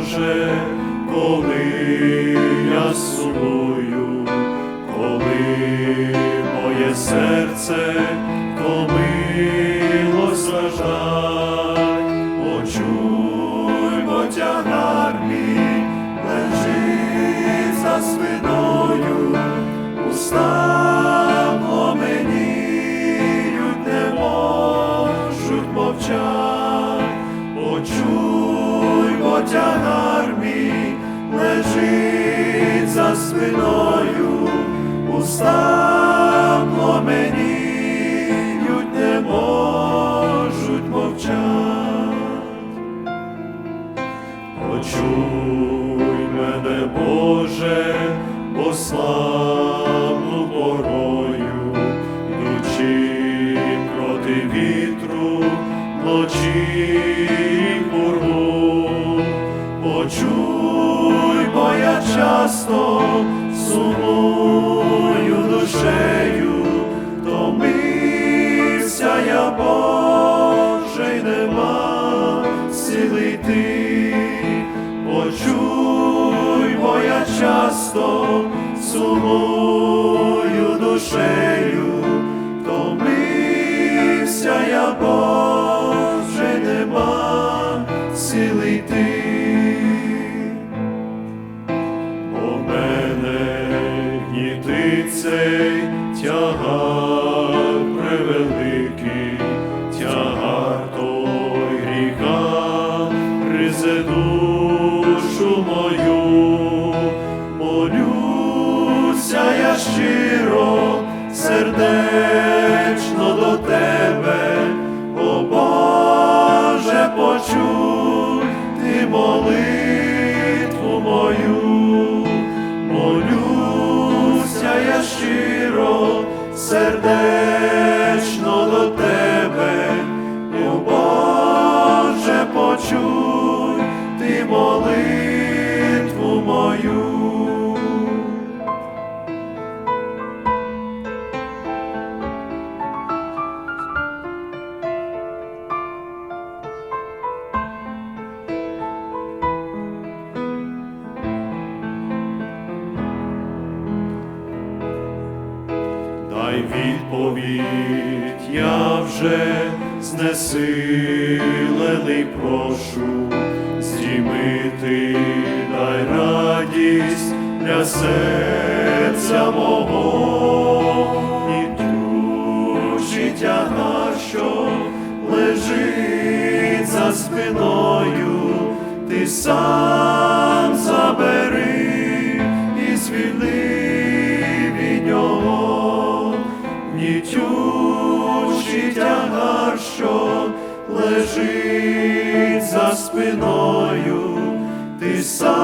Боже, коли я сумую, коли моє серце втомилось страждать, почуй, бо тягар мій лежить за спиною, уста пламеніють, не можуть почуй, бо тягар мій лежить за спиною, уста пламеніють, не можуть мовчать. Почуй мене, Боже, бо славну порою, йдучи проти вітру, вночі часто сумую душею, томився я, Боже, й нема сили йти. Почуй, бо я часто сумую душею, тягар тягар той гріха, гризе почуй ти молитву мою. Дай відповідь, я вже знесилений прошу, здіймити дай радість для серця мого, і тючий тягар, що лежить за спиною, ти сам забери і звільни від нього, нітючий тягар, лежить за спиною, ти сам